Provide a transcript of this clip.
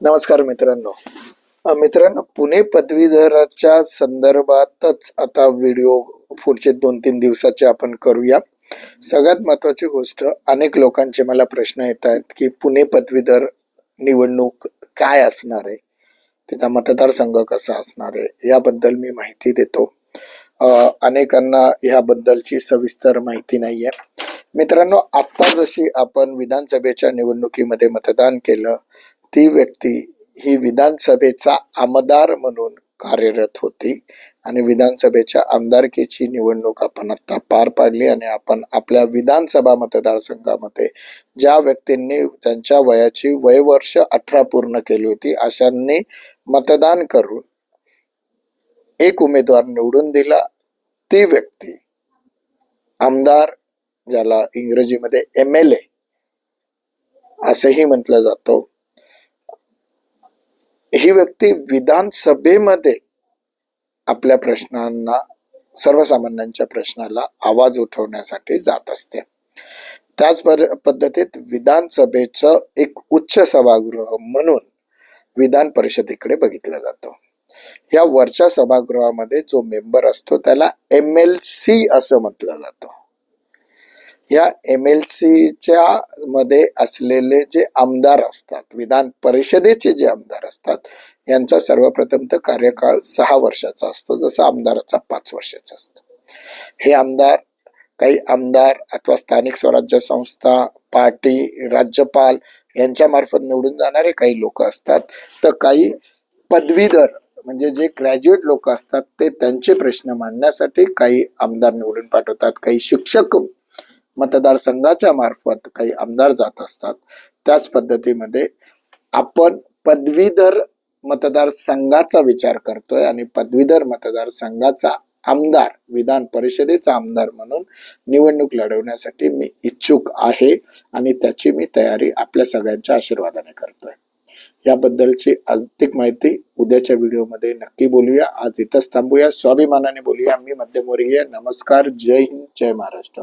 नमस्कार मित्रांनो. मित्रांनो पुणे पदवीधराच्या संदर्भातच आता व्हिडिओ पुढचे दोन तीन दिवसाचे आपण करूया. सगळ्यात महत्वाची गोष्ट अनेक लोकांचे मला प्रश्न येत आहेत की पुणे पदवीधर निवडणूक काय असणार आहे? त्याचा मतदारसंघ कसा असणार आहे? याबद्दल मी माहिती देतो. अनेकांना ह्याबद्दलची सविस्तर माहिती नाही आहे मित्रांनो आत्ता जशी आपण विधानसभेच्या निवडणुकीमध्ये मतदान केलं ती व्यक्ती ही विधानसभेचा आमदार म्हणून कार्यरत होती आणि विधानसभेच्या आमदारकीची निवडणूक आपण आता पार पाडली आणि आपण आपल्या विधानसभा मतदारसंघामध्ये ज्या व्यक्तींनी त्यांच्या वयाची वयवर्ष अठरा पूर्ण केली होती अशांनी मतदान करून एक उमेदवार निवडून दिला. ती व्यक्ती आमदार ज्याला इंग्रजीमध्ये एम एल ए असंही म्हटलं जातं. ही व्यक्ती विधानसभेमध्ये आपल्या प्रश्नांना सर्वसामान्यांच्या प्रश्नाला आवाज उठवण्यासाठी जात असते. त्याच पर- पद्धतीत विधानसभेचं एक उच्च सभागृह म्हणून विधान परिषदेकडे बघितलं जातं. या वरच्या सभागृहामध्ये जो मेंबर असतो त्याला एम एल सी असं म्हटलं जातं. या एम एल सीच्या मध्ये असलेले जे आमदार असतात विधान परिषदेचे जे आमदार असतात यांचा सर्वप्रथम तर कार्यकाळ सहा वर्षाचा असतो जसा आमदाराचा पाच वर्षाचा असतो. हे आमदार काही आमदार अथवा स्थानिक स्वराज्य संस्था पार्टी राज्यपाल यांच्या मार्फत निवडून जाणारे काही लोक असतात. तर काही पदवीधर म्हणजे जे ग्रॅज्युएट लोक असतात ते त्यांचे प्रश्न मांडण्यासाठी काही आमदार निवडून पाठवतात काही शिक्षक मतदारसंघाच्या मार्फत काही आमदार जात असतात. त्याच पद्धतीमध्ये आपण पदवीधर मतदारसंघाचा विचार करतोय आणि पदवीधर मतदारसंघाचा आमदार विधान परिषदेचा आमदार म्हणून निवडणूक लढवण्यासाठी मी इच्छुक आहे आणि त्याची मी तयारी आपल्या सगळ्यांच्या आशीर्वादाने करतोय. याबद्दलची अधिक माहिती उद्याच्या व्हिडिओमध्ये नक्की बोलूया. आज इथंच थांबूया. स्वाभिमानाने बोलूया. मी मध्यमवर्गीय. नमस्कार. जय हिंद. जय महाराष्ट्र.